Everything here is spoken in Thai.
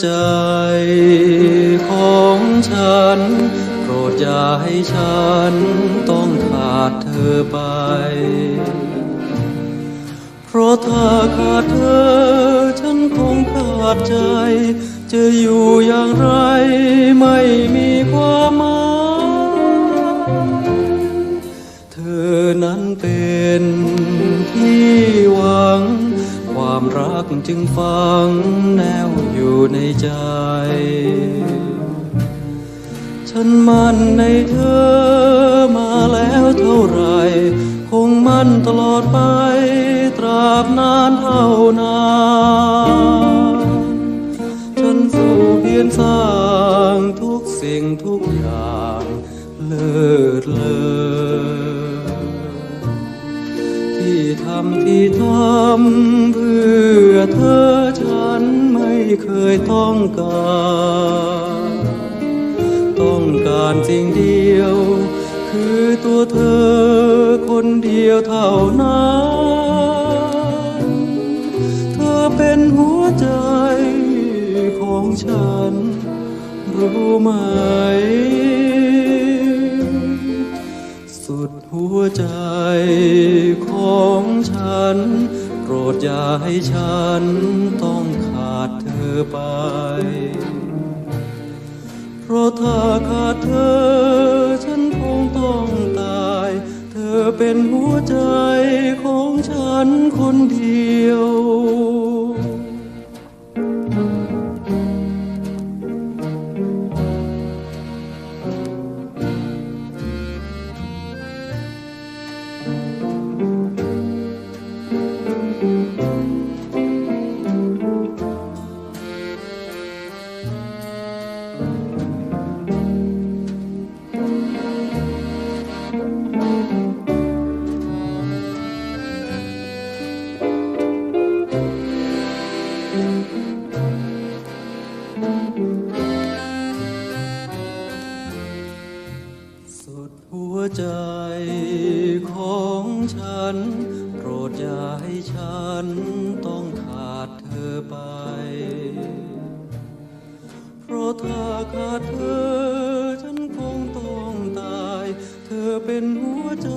ใจของฉัน โปรดอย่าให้ฉันต้องขาดเธอไป เพราะถ้าขาดเธอ ฉันคงขาดใจ จะอยู่อย่างไรไม่มีความหมายเธอนั้นเป็นที่หวัง ความรักจึงฝัง ในใจ ฉันมั่นในเธอมาแล้วเท่าไร คงมั่นตลอดไป ตราบนานเท่านานฉันสู้เพียรสร้างทุกสิ่งทุกอย่างเลิศเลอที่ทำที่ทำเพื่อ ต้องการสิ่งเดียว คือตัวเธอคนเดียวเท่านั้น เธอเป็นหัวใจของฉัน รู้ไหม สุดหัวใจของฉัน โปรดอย่าให้ฉันต้องขาดเธอไป เป็นหัวใจของฉันคนเดียว ใจของฉัน โปรดอย่าให้ฉันต้องขาดเธอไป เพราะถ้าขาดเธอ ฉันคงต้องตาย เธอเป็นหัวใจ